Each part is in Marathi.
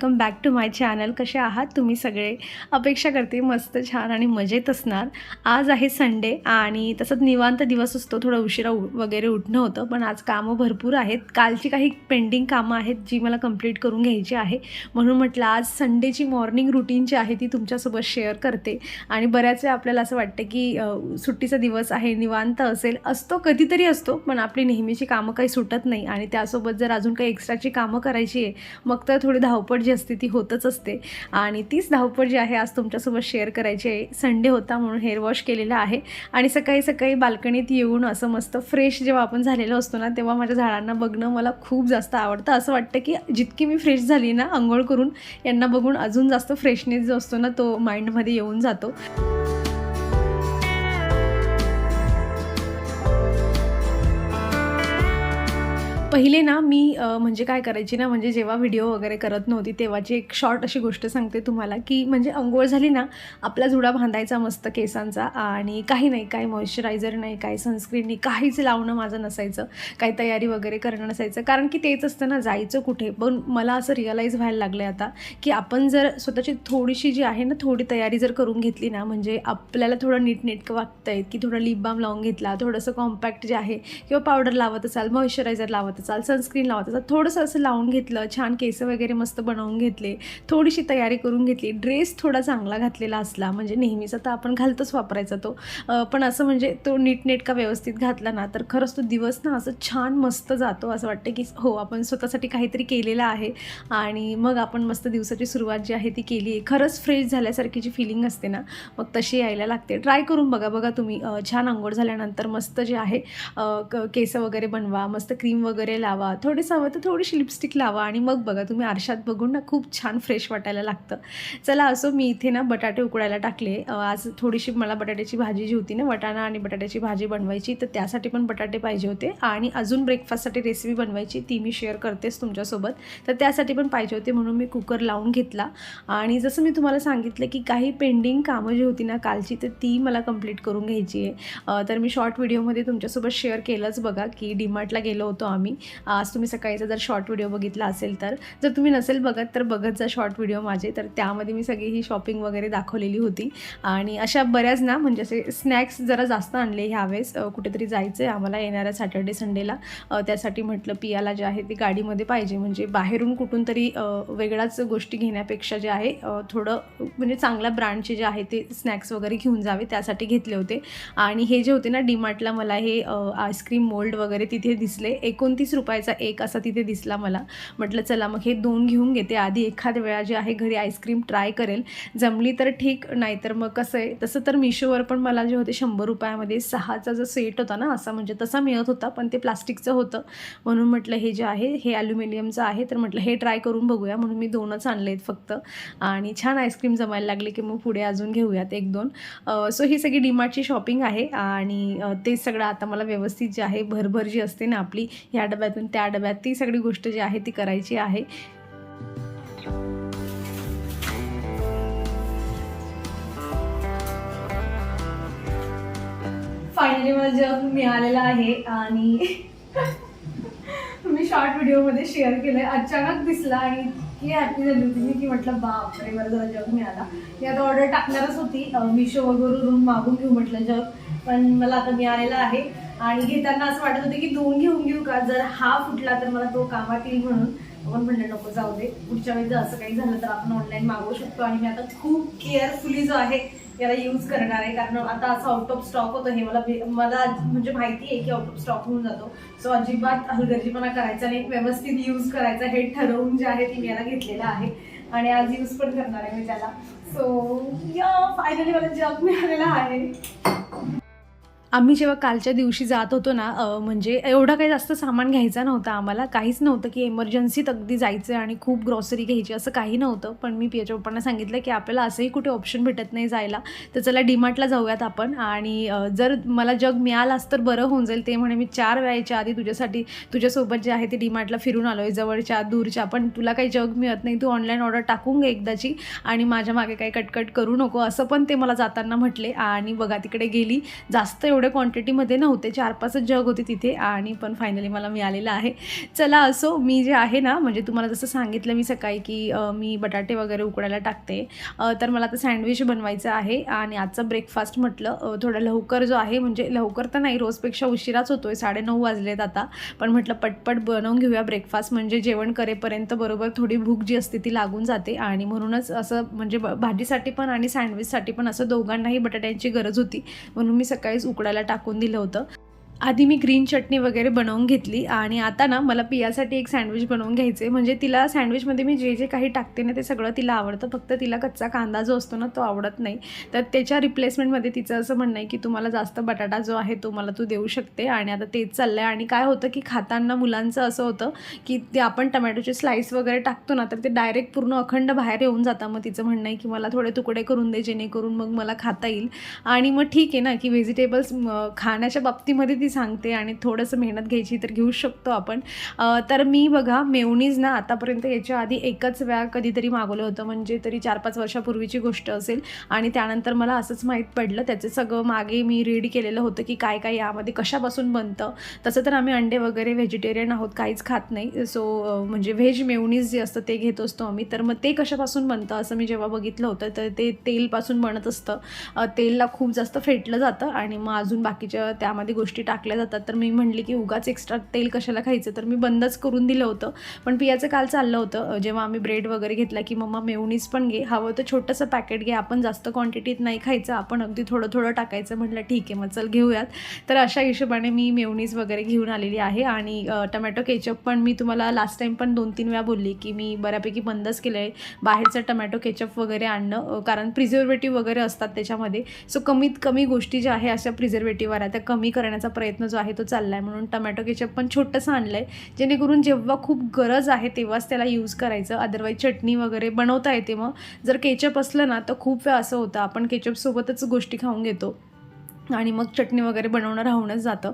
Welcome back to my channel. कसे आहात? तुम्ही सगळे? अपेक्षा करते मस्त छान आणि मजेत असणार. आज आहे संडे आणि तसंच निवांत दिवस असतो. थोडा उशिरा उ वगैरे उठणं होतं पण आज कामं भरपूर आहेत. कालची काही पेंडिंग कामं आहेत जी मला कंप्लीट करून घ्यायची आहे. म्हणून म्हटलं आज संडेची मॉर्निंग रुटीन जी आहे ती तुमच्यासोबत शेअर करते. आणि बऱ्याच वेळा आपल्याला असं वाटतं की सुट्टीचा दिवस आहे निवांत असेल. असतो कधीतरी असतो पण आपली नेहमीची कामं काही सुटत नाही. आणि त्यासोबत जर अजून काही एक्स्ट्राची कामं करायची आहे मग तर थोडी धावपळ जी असते ती होतच असते. आणि तीच धावपळ जी आहे आज तुमच्यासोबत शेअर करायची आहे. संडे होता म्हणून हेअर वॉश केलेला आहे. आणि सकाळी सकाळी बाल्कनीत येऊन असं मस्त फ्रेश जेव्हा आपण झालेलो असतो ना तेव्हा माझ्या झाडांना बघणं मला खूप जास्त आवडतं. असं वाटतं की जितकी मी फ्रेश झाली ना आंघोळ करून यांना बघून अजून जास्त फ्रेशनेस जो असतो ना तो माइंडमध्ये येऊन जातो. पहिले ना मी म्हणजे काय करायची ना म्हणजे जेव्हा व्हिडिओ वगैरे करत नव्हती तेव्हाची एक शॉर्ट अशी गोष्ट सांगते तुम्हाला की म्हणजे अंघोळ झाली ना आपला जुडा बांधायचा मस्त केसांचा आणि काही नाही काही मॉइश्चरायझर नाही काही सनस्क्रीन नाही काहीच लावणं माझं नसायचं. काही तयारी वगैरे करणं नसायचं. कारण की तेच असतं ना जायचं कुठे? पण मला असं रिअलाईज व्हायला लागलं आहे आता की आपण जर स्वतःची थोडीशी जी आहे ना थोडी तयारी जर करून घेतली ना म्हणजे आपल्याला थोडं नीटनेटकं वागता येत की थोडं लिप बाम लावून घेतला थोडंसं कॉम्पॅक्ट जे आहे किंवा पावडर लावत असाल मॉइश्चरायझर लावत असाल सनस्क्रीन लावत चाल थोडंसं असं लावून घेतलं छान केस वगैरे मस्त बनवून घेतले थोडीशी तयारी करून घेतली. ड्रेस थोडा चांगला घातलेला असला म्हणजे नेहमीचा तर आपण घालतच वापरायचा तो. पण असं म्हणजे तो नीटनेटका व्यवस्थित घातला ना तर खरंच तो दिवस ना असं छान मस्त जातो असं वाटतं की हो आपण स्वतःसाठी काहीतरी केलेलं आहे. आणि मग आपण मस्त दिवसाची सुरुवात जी आहे ती केली आहे खरंच फ्रेश झाल्यासारखी जी फिलिंग असते ना मग तशी यायला लागते. ट्राय करून बघा बघा तुम्ही. छान आंघोळ झाल्यानंतर मस्त जे आहे क केस वगैरे बनवा मस्त क्रीम वगैरे लावा. थोडेसं हवं तर थोडीशी लिपस्टिक लावा आणि मग बघा तुम्ही आरशात बघून ना खूप छान फ्रेश वाटायला लागतं. चला असो मी इथे ना बटाटे उकडायला टाकले. आज थोडीशी मला बटाट्याची भाजी जी होती ना वटाणा आणि बटाट्याची भाजी बनवायची तर त्यासाठी पण बटाटे पाहिजे होते. आणि अजून ब्रेकफास्टसाठी रेसिपी बनवायची ती मी शेअर करतेच तुमच्यासोबत. तर त्यासाठी पण पाहिजे होते म्हणून मी कुकर लावून घेतला. आणि जसं मी तुम्हाला सांगितलं की काही पेंडिंग कामं जी होती ना कालची तर ती मला कंप्लीट करून घ्यायची आहे. तर मी शॉर्ट व्हिडिओमध्ये तुमच्यासोबत शेअर केलंच बघा की डीमार्टला गेलो होतो आम्ही. आज तुम्ही सकाळीचा जर शॉर्ट व्हिडिओ बघितला असेल तर. जर तुम्ही नसेल बघत तर बघत जा शॉर्ट व्हिडिओ माझे. तर त्यामध्ये मी सगळी ही शॉपिंग वगैरे दाखवलेली होती. आणि अशा बऱ्याच ना म्हणजे असे स्नॅक्स जरा जास्त आणले ह्यावेळेस. कुठेतरी जायचं आहे आम्हाला येणाऱ्या सॅटर्डे संडेला त्यासाठी म्हटलं पियाला जे आहे ते गाडीमध्ये पाहिजे. म्हणजे बाहेरून कुठून तरी वेगळ्याच गोष्टी घेण्यापेक्षा जे आहे थोडं म्हणजे चांगल्या ब्रँडचे जे आहे ते स्नॅक्स वगैरे घेऊन जावे त्यासाठी घेतले होते. आणि हे जे होते ना डीमार्टला मला हे आईस्क्रीम मोल्ड वगैरे तिथे दिसले. एकोणतीस रुपयाचा एक असा तिथे दिसला मला. म्हटलं चला मग हे दोन घेऊन घेते. आधी एखाद वेळा जे आहे घरी आईस्क्रीम ट्राय करेल. जमली तर ठीक नाहीतर मग कसं आहे? तसं तर मिशोवर पण मला जे होते शंभर रुपयामध्ये सहाचा जो सेट होता ना असा म्हणजे तसा मिळत होता पण ते प्लास्टिकचं होतं. म्हणून म्हटलं हे जे आहे हे ॲल्युमिनियमचं आहे. तर म्हटलं हे ट्राय करून बघूया. म्हणून मी दोनच आणले आहेत फक्त. आणि छान आईस्क्रीम जमायला लागले की मग पुढे अजून घेऊयात एक दोन. सो ही सगळी डीमार्टची शॉपिंग आहे. आणि ते सगळं आता मला व्यवस्थित जे आहे भरभर जी असते ना आपली ह्या डब्यातून त्या डब्यात ती सगळी गोष्ट जी आहे ती करायची आहे. फायनली मला जग मिळालेलं आहे आणि मी शॉर्ट व्हिडिओमध्ये शेअर केलंय. अचानक दिसला आणि इतकी हॅपी झाली होती मी की म्हटलं बापरे मला जरा जग मिळाला. मी आता ऑर्डर टाकणारच होती. मिशो वगैरे मागून घेऊ म्हटलं जग. पण मला आता मिळालेला आहे. आणि घेताना असं वाटत होतं की दोन घेऊन घेऊ का? जर हा फुटला तर मला तो कामात येईल म्हणून. आपण म्हणलं नको जाऊ दे. पुढच्या वेळी जर असं काही झालं तर आपण ऑनलाईन मागवू शकतो. आणि मी आता खूप केअरफुली जो आहे याला यूज करणार आहे. कारण आता असं आउट ऑफ स्टॉक होतं. हे मला मला म्हणजे माहिती आहे की आउट ऑफ स्टॉक होऊन जातो. सो अजिबात हलगर्जीपणा करायचा नाही. व्यवस्थित यूज करायचा. हे ठरवून जे आहे ते मी याला घेतलेलं आहे. आणि आज यूज पण करणार आहे मी त्याला. सो या फायनली मला जग मिळालेला आहे. आम्ही जेव्हा कालच्या दिवशी जात होतो ना म्हणजे एवढं काही जास्त सामान घ्यायचं नव्हतं आम्हाला. काहीच नव्हतं की एमर्जन्सीत अगदी जायचं आणि खूप ग्रॉसरी घ्यायची असं काही नव्हतं. पण मी पियाच्या पप्पांना सांगितलं की आपल्याला असंही कुठे ऑप्शन भेटत नाही जायला. तर चला डीमार्टला जाऊयात आपण. आणि जर मला जग मिळालास तर बरं होऊन जाईल. ते म्हणे मी चार वेळाच्या आधी तुझ्यासाठी तुझ्यासोबत जे आहे ते डीमार्टला फिरून आलो आहे जवळच्या दूरच्या. पण तुला काही जग मिळत नाही तू ऑनलाईन ऑर्डर टाकून घे एकदाची आणि माझ्या मागे काही कटकट करू नको. असं पण ते मला जाताना म्हटले. आणि बघा तिकडे गेली. जास्त एवढं एवढ्या क्वांटिटीमध्ये नव्हते. चार पाचच जग होते तिथे आणि पण फायनली मला मिळालेलं आहे. चला असो मी जे आहे ना म्हणजे तुम्हाला जसं सांगितलं मी सकाळी की मी बटाटे वगैरे उकडायला टाकते. तर मला आता सँडविच बनवायचं आहे आणि आजचा ब्रेकफास्ट म्हटलं थोडा लवकर जो आहे म्हणजे लवकर तर नाही रोजपेक्षा उशिराच होतो आहे साडेनऊ वाजलेत आता. पण म्हटलं पटपट बनवून घेऊया ब्रेकफास्ट म्हणजे जेवण करेपर्यंत बरोबर थोडी भूक जी असते ती लागून जाते. आणि म्हणूनच असं म्हणजे भाजीसाठी पण आणि सँडविचसाठी पण असं दोघांनाही बटाट्यांची गरज होती. म्हणून मी सकाळीच उकडा सोडायला टाकून दिलं होतं. आधी मी ग्रीन चटणी वगैरे बनवून घेतली आणि आता ना मला पियासाठी एक सँडविच बनवून घ्यायचे म्हणजे तिला सँडविचमध्ये मी जे जे काही टाकते ना ते सगळं तिला आवडतं. फक्त तिला कच्चा कांदा जो असतो ना तो आवडत नाही. तर त्याच्या रिप्लेसमेंटमध्ये तिचं असं म्हणणं आहे की तुम्हाला जास्त बटाटा जो आहे तो मला तू देऊ शकते. आणि आता तेच चाललं आहे आणि काय होतं की खाताना मुलांचं असं होतं की ते आपण टमॅटोचे स्लाईस वगैरे टाकतो ना तर ते डायरेक्ट पूर्ण अखंड बाहेर येऊन जातं. मग तिचं म्हणणं आहे की मला थोडे तुकडे करून दे जेणेकरून मग मला खाता येईल. आणि मग ठीक आहे ना की व्हेजिटेबल्स खाण्याच्या बाबतीमध्ये ती सांगते आणि थोडंसं मेहनत घ्यायची तर घेऊ शकतो आपण. तर मी बघा मेवणीज ना आतापर्यंत याच्या आधी एकच वेळा कधीतरी मागवलं होतं. म्हणजे तरी चार पाच वर्षापूर्वीची गोष्ट असेल. आणि त्यानंतर मला असंच माहीत पडलं. त्याचं सगळं मागे मी रीड केलेलं होतं की काय काय यामध्ये कशापासून बनतं. तसं तर आम्ही अंडे वगैरे व्हेजिटेरियन आहोत. काहीच खात नाही. सो म्हणजे व्हेज मेवणीज जे असतं ते घेत असतो आम्ही. तर मग ते कशापासून बनतं असं मी जेव्हा बघितलं होतं तर ते तेलपासून बनत असतं. तेलला खूप जास्त फेटलं जातं आणि मग अजून बाकीच्या त्यामध्ये गोष्टी टाकल्या जातात. तर मी म्हणली की उगाच एक्स्ट्रा तेल कशाला खायचं? तर मी बंदच करून दिलं होतं. पण पियाचं काल चाललं होतं. जेव्हा आम्ही ब्रेड वगैरे घेतला की मम्मा मेवणीज पण घे. हवं तर छोटंसं पॅकेट घे. आपण जास्त क्वांटिटीत नाही खायचं. आपण अगदी थोडं थोडं टाकायचं. म्हटलं ठीक आहे मग चल घेऊयात. तर अशा हिशोबाने मी मेवणीज वगैरे घेऊन आलेली आहे. आणि टमॅटो केचप पण मी तुम्हाला लास्ट टाईम पण दोन तीन वेळा बोलली की मी बऱ्यापैकी बंदच केलं आहे बाहेरचं टमॅटो केचप वगैरे आणणं कारण प्रिझर्वेटिव्ह वगैरे असतात त्याच्यामध्ये. सो कमीत कमी गोष्टी ज्या आहे अशा प्रिझर्वेटिव्ह आहे. त्या कमी करण्याचा प्रयत्न जो आहे तो चालला आहे म्हणून टमॅटो केचप पण छोटंसं आणलं आहे जेणेकरून जेव्हा खूप गरज आहे तेव्हाच त्याला यूज करायचं. अदरवाईज चटणी वगैरे बनवता येते मग. जर केचप असलं ना तर खूप वेळा असं होतं आपण केचपसोबतच गोष्टी खाऊन घेतो. आणि मग चटणी वगैरे बनवणं राहूनच जातं.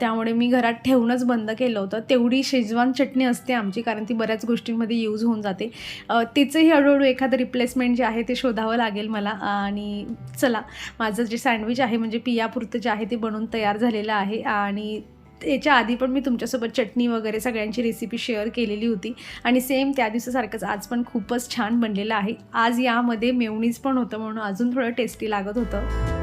त्यामुळे मी घरात ठेवूनच बंद केलं होतं. तेवढी शेजवान चटणी असते आमची कारण ती बऱ्याच गोष्टींमध्ये यूज होऊन जाते. तिचंही हळूहळू एखादं रिप्लेसमेंट जे आहे ते शोधावं लागेल मला. आणि चला माझं जे सँडविच आहे म्हणजे पियापुरतं जे आहे ते बनवून तयार झालेलं आहे. आणि याच्या आधी पण मी तुमच्यासोबत चटणी वगैरे सगळ्यांची रेसिपी शेअर केलेली होती. आणि सेम त्या दिवसासारखंच आज पण खूपच छान बनलेलं आहे. आज यामध्ये मेवणीज पण होतं म्हणून अजून थोडं टेस्टी लागत होतं.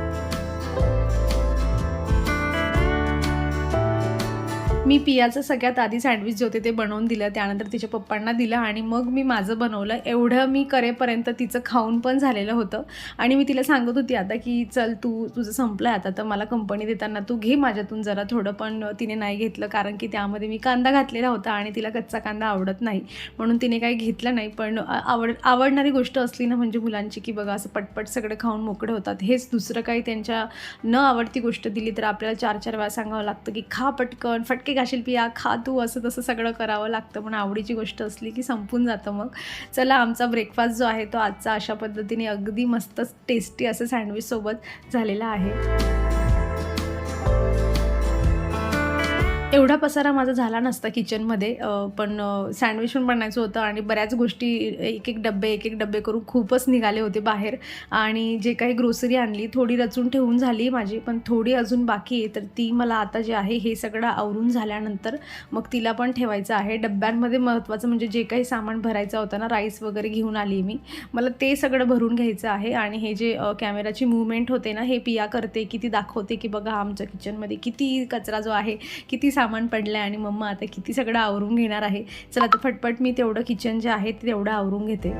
मी पियाचं सगळ्यात आधी सँडविच जे होते ते बनवून दिलं त्यानंतर तिच्या पप्पांना दिलं आणि मग मी माझं बनवलं. एवढं मी करेपर्यंत तिचं खाऊन पण झालेलं होतं. आणि मी तिला सांगत होती आता की चल तू तुझं संपलं आहे आता तर मला कंपनी देताना तू घे माझ्यातून जरा थोडं पण. तिने नाही घेतलं कारण की त्यामध्ये मी कांदा घातलेला होता आणि तिला कच्चा कांदा आवडत नाही. म्हणून तिने काही घेतलं नाही पण आवड आवडणारी गोष्ट असली ना म्हणजे मुलांची की बघा असं पटपट सगळं खाऊन मोकळे होतात. हेच दुसरं काही त्यांच्या न आवडती गोष्ट दिली तर आपल्याला चार चार वेळा सांगावं लागतं की खा पटकन फटके घाशील पिया खा तू असं तसं सगळं करावं लागतं. पण आवडीची गोष्ट असली की संपून जातं मग. चला आमचा ब्रेकफास्ट जो आहे तो आजचा अशा पद्धतीने अगदी मस्त टेस्टी असं सँडविचसोबत झालेला आहे. एवढा पसारा माझा झाला नसता किचनमध्ये पण सँडविच पण बनायचं होतं आणि बऱ्याच गोष्टी एक एक डबे एक एक डबे करून खूपच निघाले होते बाहेर. आणि जे काही ग्रोसरी आणली थोडी रचून ठेवून झाली माझी पण थोडी अजून बाकी आहे. तर ती मला आता जे आहे हे सगळं आवरून झाल्यानंतर मग तिला पण ठेवायचं आहे. डब्यांमध्ये महत्त्वाचं म्हणजे जे काही सामान भरायचं होतं ना राईस वगैरे घेऊन आली मी. मला ते सगळं भरून घ्यायचं आहे आणि हे जे कॅमेराची मुवमेंट होते ना हे पिया करते की ती दाखवते की बघा आमच्या किचनमध्ये किती कचरा जो आहे किती सामान पडलं आहे आणि मम्मा आता किती सगळं आवरून घेणार आहे. चला आता फटफट मी तेवढं किचन जे आहे ते तेवढं आवरून घेते.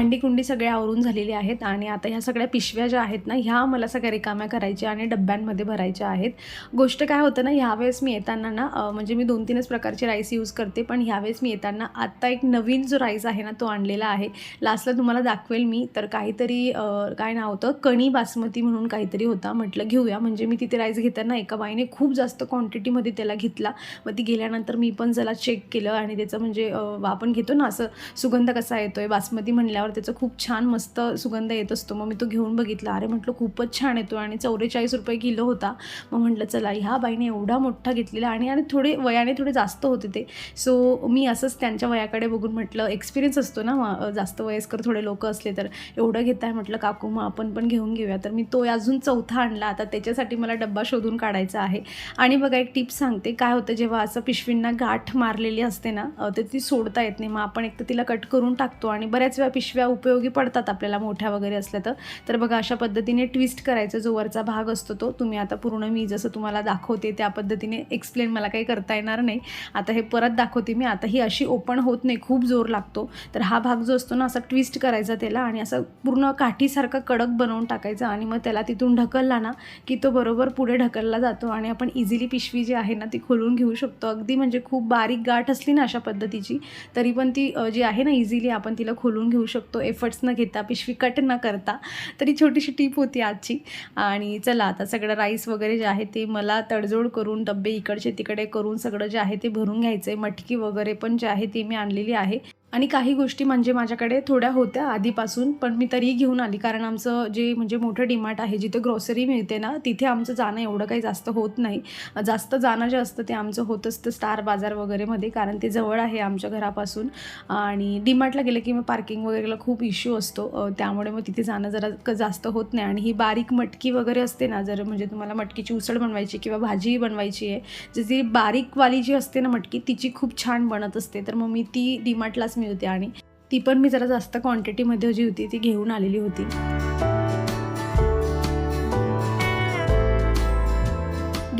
भांडीकुंडी सगळ्या सगळे आवरून झालेली आहेत आणि आता ह्या सगळ्या पिशव्या ज्या आहेत ना ह्या मला सगळ्या रिकाम्या करायच्या आणि डब्यांमध्ये भरायच्या आहेत. गोष्ट काय होतं ना ह्यावेळेस मी येताना ना म्हणजे मी दोन तीनच प्रकारचे राईस यूज करते पण ह्यावेळेस मी येताना आत्ता एक नवीन जो राईस आहे ना तो आणलेला आहे. लास्टला तुम्हाला दाखवेल मी. तर काहीतरी काय नाव होतं? कणी बासमती म्हणून काहीतरी होता. म्हटलं घेऊया. म्हणजे मी तिथे राईस घेताना एका बाईने खूप जास्त क्वांटिटीमध्ये त्याला घेतला. मग ती गेल्यानंतर मी पण जरा चेक केलं आणि त्याचं म्हणजे आपण घेतो ना असं सुगंध कसा येतोय? बासमती म्हणल्यावर आल्यावर त्याचं खूप छान मस्त सुगंध येत असतो. मग मी तो घेऊन बघितला. अरे म्हटलं खूपच छान येतो आणि चौवेचाळीस रुपये किलो होता. मग म्हटलं चला ह्या बाईने एवढा मोठा घेतलेला आणि आणि थोडे वयाने थोडे जास्त होते ते. सो मी असंच त्यांच्या वयाकडे बघून म्हटलं एक्सपिरियन्स असतो ना जास्त वयस्कर थोडे लोक असले तर. एवढं घेत आहे म्हटलं काकू मग आपण पण घेऊन घेऊया. तर मी तो अजून चौथा आणला. आता त्याच्यासाठी मला डब्बा शोधून काढायचा आहे. आणि बघा एक टिप्स सांगते. काय होतं जेव्हा असं पिशवींना गाठ मारलेली असते ना तर ती सोडता येत नाही. मग आपण एक तर तिला कट करून टाकतो. आणि बऱ्याच वेळा पिशव्या उपयोगी पडतात आपल्याला मोठ्या वगैरे असल्या तर. तर बघा अशा पद्धतीने ट्विस्ट करायचा जो वरचा भाग असतो तो. तुम्ही आता पूर्ण मी जसं तुम्हाला दाखवते त्या पद्धतीने एक्सप्लेन मला काही करता येणार नाही. आता हे परत दाखवते मी. आता ही अशी ओपन होत नाही खूप जोर लागतो. तर हा भाग जो असतो ना असा ट्विस्ट करायचा त्याला आणि असं पूर्ण काठीसारखा कडक बनवून टाकायचा आणि मग त्याला तिथून ढकलला ना की तो बरोबर पुढे ढकलला जातो आणि आपण इझिली पिशवी जी आहे ना ती खोलून घेऊ शकतो. अगदी म्हणजे खूप बारीक गाठ असली ना अशा पद्धतीची तरी पण ती जी आहे ना इझिली आपण तिला खोलून घेऊ शकतो. एफर्ट्स न घेता पिशवी कट न करता तरी छोटीशी टीप होती आजची. आणि चला आता सगळं राईस वगैरे जे आहे ते मला तडजोड करून डब्बे इकडचे तिकडे करून सगळं जे आहे ते भरून घ्यायचं आहे मटकी वगैरे पण जे आहे ती मी आणलेली आहे. आणि काही गोष्टी म्हणजे माझ्याकडे थोड्या होत्या आधीपासून पण मी तरीही घेऊन आली. कारण आमचं जे म्हणजे मोठं डिमार्ट आहे जिथे ग्रॉसरी मिळते ना तिथे आमचं जाणं एवढं काही जास्त होत नाही. जास्त जाणं जे असतं ते आमचं होत असतं स्टार बाजार वगैरेमध्ये कारण ते जवळ आहे आमच्या घरापासून. आणि डीमार्टला गेलं की मग पार्किंग वगैरेला खूप इश्यू असतो. त्यामुळे मग तिथे जाणं जरा क- जास्त होत नाही. आणि ही बारीक मटकी वगैरे असते ना जर म्हणजे तुम्हाला मटकीची उसळ बनवायची किंवा भाजी बनवायची आहे जशी बारीकवाली जी असते ना मटकी तिची खूप छान बनत असते. तर मग मी ती डीमार्टलाच मिळते आणि ती पण मी जरा जास्त क्वांटिटीमध्ये जी होती ती घेऊन आलेली होती.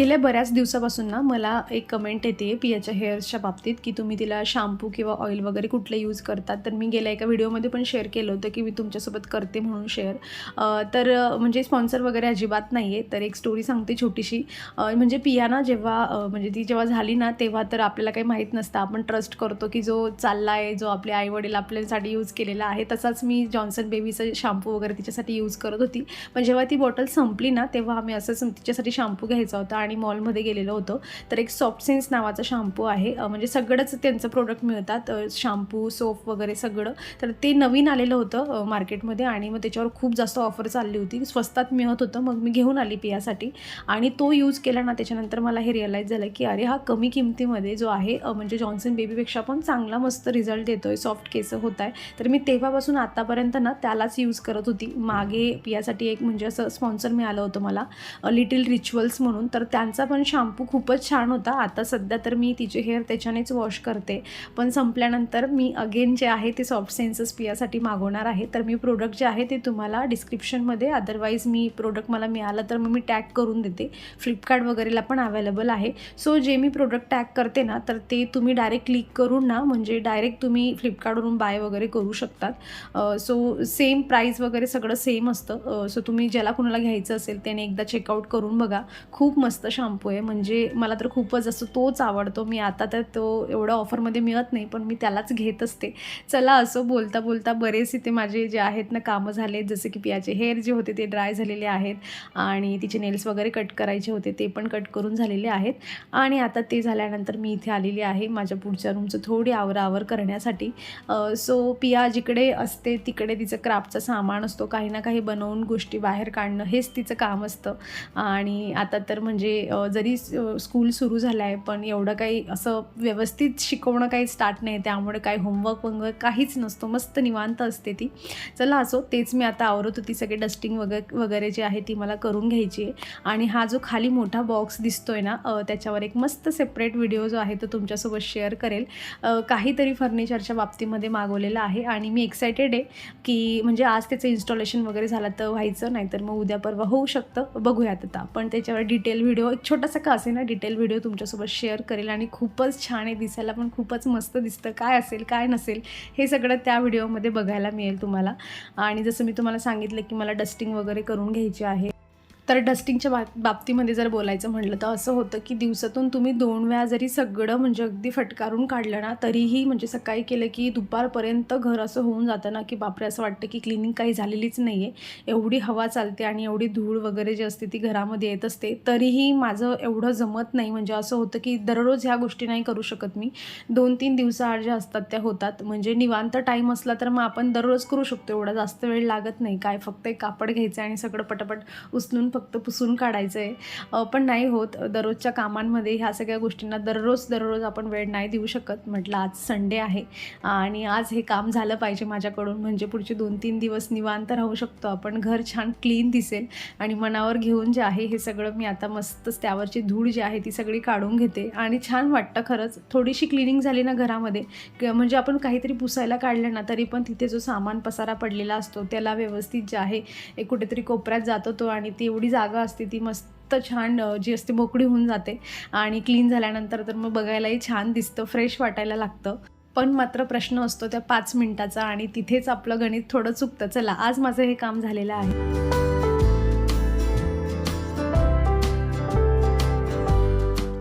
गेल्या बऱ्याच दिवसापासून ना मला एक कमेंट येते पियाच्या हेअर्सच्या बाबतीत की तुम्ही तिला शॅम्पू किंवा ऑइल वगैरे कुठले यूज करतात. तर मी गेल्या एका व्हिडिओमध्ये पण शेअर केलं होतं की मी तुमच्यासोबत करते म्हणून शेअर तर म्हणजे स्पॉन्सर वगैरे अजिबात नाही आहे तर एक स्टोरी सांगते छोटीशी. म्हणजे पिया ना जेव्हा म्हणजे ती जेव्हा झाली ना तेव्हा तर आपल्याला काही माहीत नसतं. आपण ट्रस्ट करतो की जो चालला आहे जो आपले आईवडील आपल्यासाठी यूज केलेला आहे. तसाच मी जॉन्सन बेबीचं शॅम्पू वगैरे तिच्यासाठी यूज करत होती. पण जेव्हा ती बॉटल संपली ना तेव्हा आम्ही असंच तिच्यासाठी शॅम्पू घ्यायचा होता. आणि मॉलमध्ये गेलेलो होतो. तर एक सॉफ्ट सेन्स नावाचा शॅम्पू आहे. म्हणजे सगळंच त्यांचं प्रोडक्ट मिळतात. शॅम्पू सोप वगैरे सगळं. तर ते नवीन आलेलं होतं मार्केटमध्ये आणि मग त्याच्यावर खूप जास्त ऑफर चालली होती. स्वस्तात मिळत होतं. मग मी घेऊन आली पियासाठी. आणि तो यूज केला ना त्याच्यानंतर मला हे रिअलाईज झालं की अरे हा कमी किमतीमध्ये जो आहे म्हणजे जॉन्सन बेबीपेक्षा पण चांगला मस्त रिझल्ट देतो आहे सॉफ्ट केस होत आहे तर मी तेव्हापासून आतापर्यंत ना त्यालाच यूज करत होती. मागे पियासाठी एक म्हणजे असं स्पॉन्सर मिळालं होतं मला. लिटिल रिच्युअल्स म्हणून. तर त्यांचा पण शॅम्पू खूपच छान होता. आता सध्या तर मी तिचे हेअर त्याच्यानेच वॉश करते. पण संपल्यानंतर मी अगेन जे आहे ते सॉफ्ट सेन्सस पियासाठी मागवणार आहे. तर मी प्रोडक्ट जे आहे ते तुम्हाला डिस्क्रिप्शनमध्ये अदरवाईज मी प्रोडक्ट मला मिळालं तर मग मी टॅग करून देते. फ्लिपकार्ट वगैरेला पण अवेलेबल आहे. सो जे मी प्रोडक्ट टॅग करते ना तर ते तुम्ही डायरेक्ट क्लिक करून ना म्हणजे डायरेक्ट तुम्ही फ्लिपकार्टवरून बाय वगैरे करू शकतात. सो सेम प्राईस वगैरे सगळं सेम असतं. सो तुम्ही ज्याला कुणाला घ्यायचं असेल त्याने एकदा चेकआउट करून बघा. खूप मस्त शॅम्पू आहे. म्हणजे मला तर खूपच जास्त तोच आवडतो. मी आता तर तो एवढा ऑफरमध्ये मिळत नाही पण मी त्यालाच घेत असते. चला असं बोलता बोलता बरेच इथे माझे जे आहेत ना कामं झालेत जसे की पियाचे हेअर जे होते ते ड्राय झालेले आहेत. आणि तिचे नेल्स वगैरे कट करायचे होते ते पण कट करून झालेले आहेत. आणि आता ते झाल्यानंतर मी इथे आलेली आहे माझ्या पुढच्या रूमचं थोडी आवरावर करण्यासाठी. सो पिया जिकडे असते तिकडे तिचं क्राफ्टचं सामान असतो. काही ना काही बनवून गोष्टी बाहेर काढणं हेच तिचं काम असतं. आणि आता तर म्हणजे म्हणजे जरी स्कूल सुरू झालं आहे पण एवढं काही असं व्यवस्थित शिकवणं काही स्टार्ट नाही. त्यामुळे काही होमवर्क वगैरे काहीच नसतो. मस्त निवांत असते ती. चला असो तेच मी आता आवरत होती. सगळे डस्टिंग वगैरे वगैरे जे आहे ती मला करून घ्यायची आहे. आणि हा जो खाली मोठा बॉक्स दिसतोय ना त्याच्यावर एक मस्त सेपरेट व्हिडिओ जो आहे तो तुमच्यासोबत शेअर करेल. काहीतरी फर्निचरच्या बाबतीमध्ये मागवलेलं आहे. आणि मी एक्सायटेड आहे की म्हणजे आज त्याचं इन्स्टॉलेशन वगैरे झालं तर व्हायचं नाहीतर मग उद्या परवा होऊ शकतं. बघूयात आता. पण त्याच्यावर डिटेल व्हिडिओ एक छोटासा का असे ना डिटेल व्हिडिओ तुमच्यासोबत शेअर करेल आणि खूपच छान आहे दिसायला पण खूपच मस्त दिसतं. काय असेल काय नसेल हे सगळं त्या व्हिडिओमध्ये बघायला मिळेल तुम्हाला. आणि जसं मी तुम्हाला सांगितलं की मला डस्टिंग वगैरे करून घ्यायची आहे. तर डस्टिंगच्या बा बाबतीमध्ये जर बोलायचं म्हटलं तर असं होतं की दिवसातून तुम्ही दोन वेळा जरी सगळं म्हणजे अगदी फटकारून काढलं ना तरीही म्हणजे सकाळी केलं की दुपारपर्यंत घर असं होऊन जातं ना की बापरे असं वाटतं की क्लिनिंग काही झालेलीच नाही आहे एवढी हवा चालते आणि एवढी धूळ वगैरे जी असते ती घरामध्ये येत असते तरीही माझं एवढं जमत नाही. म्हणजे असं होतं की दररोज ह्या गोष्टी नाही करू शकत मी. दोन तीन दिवसाआड ज्या असतात त्या होतात. म्हणजे निवांत टाईम असला तर मग आपण दररोज करू शकतो. एवढा जास्त वेळ लागत नाही. काय फक्त एक कापड घ्यायचं आणि सगळं पटापट उचलून फक्त पुसून काढायचं आहे पण नाही होत. दररोजच्या कामांमध्ये ह्या सगळ्या गोष्टींना दररोज दररोज आपण वेळ नाही देऊ शकत. म्हटलं आज संडे आहे. आणि आज हे काम झालं पाहिजे माझ्याकडून. म्हणजे पुढचे दोन तीन दिवस निवांत राहू शकतो आपण. घर छान क्लीन दिसेल. आणि मनावर घेऊन जे आहे हे सगळं मी आता मस्तच त्यावरची धूळ जी आहे ती सगळी काढून घेते. आणि छान वाटतं खरंच. थोडीशी क्लिनिंग झाली ना घरामध्ये म्हणजे आपण काहीतरी पुसायला काढलं ना तरी पण तिथे जो सामान पसारा पडलेला असतो त्याला व्यवस्थित जे आहे एक कुठेतरी कोपऱ्यात जातो तो आणि ती एवढी जागा असते ती मस्त छान जी असते मोकळी होऊन जाते आणि क्लीन झाल्यानंतर तर मग बघायलाही छान दिसतं फ्रेश वाटायला लागतं. पण मात्र प्रश्न असतो त्या पाच मिनिटाचा आणि तिथेच आपलं गणित थोडं चुकतं. चला आज माझं हे काम झालेलं आहे.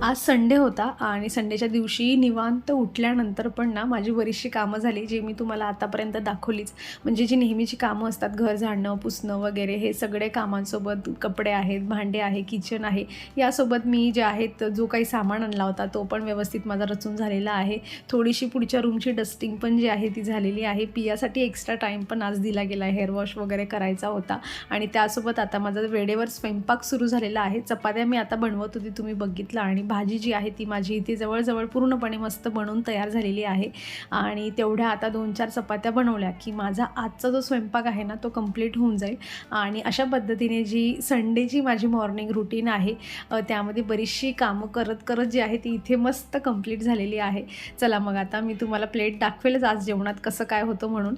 आज संडे होता आणि संडेच्या दिवशी निवांत उठल्यानंतर पण ना माझी बरीचशी कामं झाली जी मी तुम्हाला आतापर्यंत दाखवलीच. म्हणजे जी नेहमीची कामं असतात घर झाडणं पुसणं वगैरे हे सगळे कामांसोबत कपडे आहेत भांडे आहे किचन आहे यासोबत मी जे आहेत जो काही सामान आणला होता तो पण व्यवस्थित माझा रचून झालेला आहे. थोडीशी पुढच्या रूमची डस्टिंग पण जी आहे ती झालेली आहे. पियासाठी एक्स्ट्रा टाईम पण आज दिला गेला आहे हेअर वॉश वगैरे करायचा होता. आणि त्यासोबत आता माझा वेळेवर स्वयंपाक सुरू झालेला आहे. चपात्या मी आता बनवत होती तुम्ही बघितलं आणि भाजी जी आहे ती माझी इथे जवळजवळ पूर्णपणे मस्त बनवून तयार झालेली आहे. आणि तेवढ्या आता दोन चार चपात्या बनवल्या की माझा आजचा जो स्वयंपाक आहे ना तो कंप्लीट होऊन जाईल. आणि अशा पद्धतीने जी संडेची माझी मॉर्निंग रुटीन आहे त्यामध्ये बरीचशी कामं करत करत जी आहे ती इथे मस्त कंप्लीट झालेली आहे. चला मग आता मी तुम्हाला प्लेट दाखवेलच आज जेवणात कसं काय होतं म्हणून.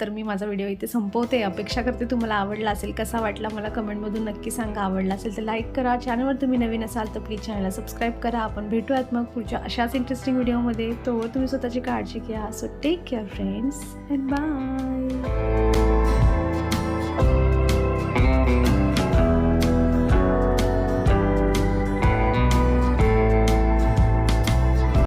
तर मी माझा व्हिडिओ इथे संपवते. अपेक्षा करते तुम्हाला आवडला असेल कसा वाटला मला कमेंटमधून नक्की सांगा. आवडला असेल तर लाईक करा. चॅनलवर तुम्ही नवीन असाल तर प्लीज चॅनलला सबस्क्राईब करा. आपण भेटूयात मग पुढच्या अशाच इंटरेस्टिंग व्हिडिओमध्ये तो तुम्ही स्वतःची काळजी घ्या. So take care friends and bye